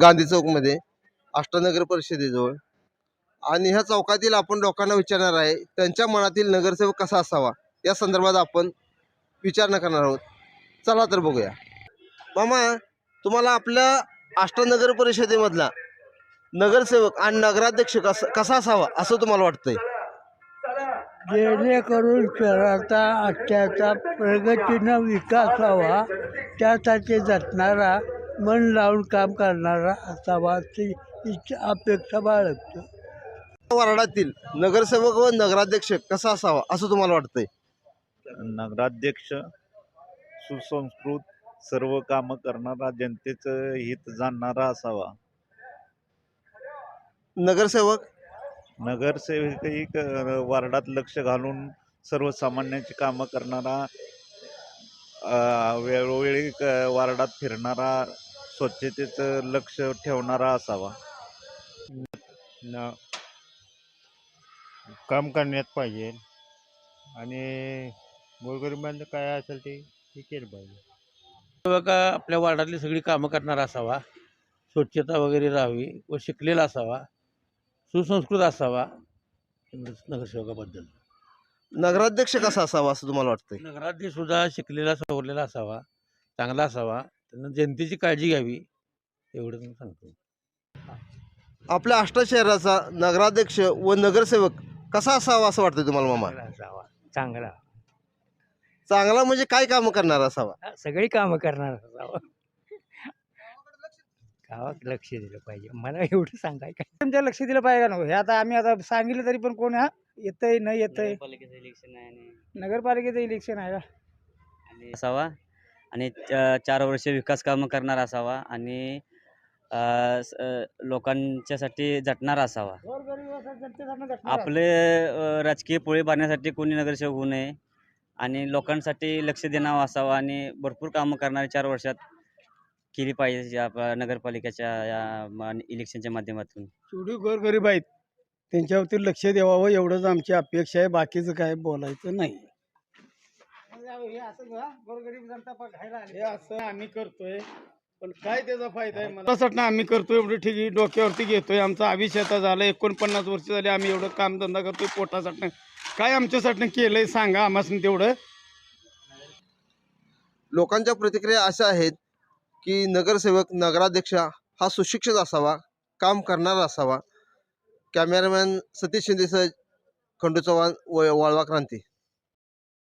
गांधी चौकमध्ये अष्टनगर परिषदेजवळ. आणि ह्या चौकातील आपण लोकांना विचारणार आहे त्यांच्या मनातील नगरसेवक कसा असावा? या संदर्भात आपण विचारणा करणार आहोत. चला तर बघूया. मामा तुम्हाला आपल्या अष्टनगर परिषदेमधला नगरसेवक आणि नगराध्यक्ष कसा कसा असावा असं तुम्हाला वाटतंय? जेणेकरून शहराचा अत्याचा प्रगतीनं विकास व्हावा त्यासाठी जटणारा मन लावून काम करणारा असावा अशी इच्छा अपेक्षा बाळगतो. वार्डातील नगरसेवक व नगराध्यक्ष कसा असावा असं तुम्हाला वाटतंय? नगराध्यक्ष सुसंस्कृत सर्व कामं करणारा जनतेचं हित जाणणारा असावा. नगरसेवक? नगरसेवकही क- वार्डात लक्ष घालून सर्वसामान्यांची कामं करणारा अ, वेळोवेळी क- वार्डात फिरणारा स्वच्छतेचं लक्ष ठेवणारा असावा. न काम करण्यात पाहिजे. आणि गोरगरिबांचं काय असेल ते ते केलं पाहिजे. बघा आपल्या वार्डातली सगळी कामं करणारा असावा. स्वच्छता वगैरे राहावी व शिकलेला असावा. सुसंस्कृत असावा. नगरसेवकाबद्दल. नगराध्यक्ष कसा असावा असं तुम्हाला वाटतंय? नगराध्यक्ष सुद्धा शिकलेला सवरलेला असावा. चांगला असावा. त्यांना जनतेची काळजी घ्यावी एवढं मी सांगतो. आपल्या अष्ट शहराचा नगराध्यक्ष व नगरसेवक कसा असावा असं वाटतंय तुम्हाला मामा? असावा. चांगला. चांगला म्हणजे काय कामं करणार असावा? सगळी कामं करणार असावा. गावात लक्ष दिलं पाहिजे. मला एवढं सांगाय काय? तुमच्या लक्ष दिलं पाहिजे का नको? हे आता आम्ही आता सांगितलं तरी पण कोण हा? येतंय न येतंय? नगरपालिकेचं इलेक्शन आहे नगरपालिकेचं इलेक्शन आहे का? आणि असावा. आणि चार वर्ष विकास कामं करणारा असावा आणि लोकांच्यासाठी झटणारा असावा. आपले राजकीय पोळी बांधण्यासाठी कोणी नगरसेवक होऊ नये आणि लोकांसाठी लक्ष देणारा असावा आणि भरपूर कामं करणारे चार वर्षात केली पाहिजे या नगरपालिकेच्या या इलेक्शनच्या माध्यमातून. जेवढी गोरगरीब आहेत त्यांच्यावरती लक्ष द्यावं एवढंच आमची अपेक्षा आहे बाकीचं काय बोलायचं नाही. हे असं आम्ही करतोय पण काय त्याचा फायदा आहे मला? आम्ही करतोय एवढं ठीक आहे डोक्यावरती घेतोय. आमचा आयुष्याचा झालं एकोणपन्नास वर्ष झाले आम्ही एवढं कामधंदा करतोय पोटासाठी काय आमच्यासाठी केलंय सांगा आम्हाला तेवढं. लोकांच्या प्रतिक्रिया अशा आहेत की नगरसेवक नगराध्यक्ष हा सुशिक्षित असावा काम करणारा असावा. कॅमेरामॅन सतीश शिंदेसह खंडू चव्हाण व वाळवा क्रांती.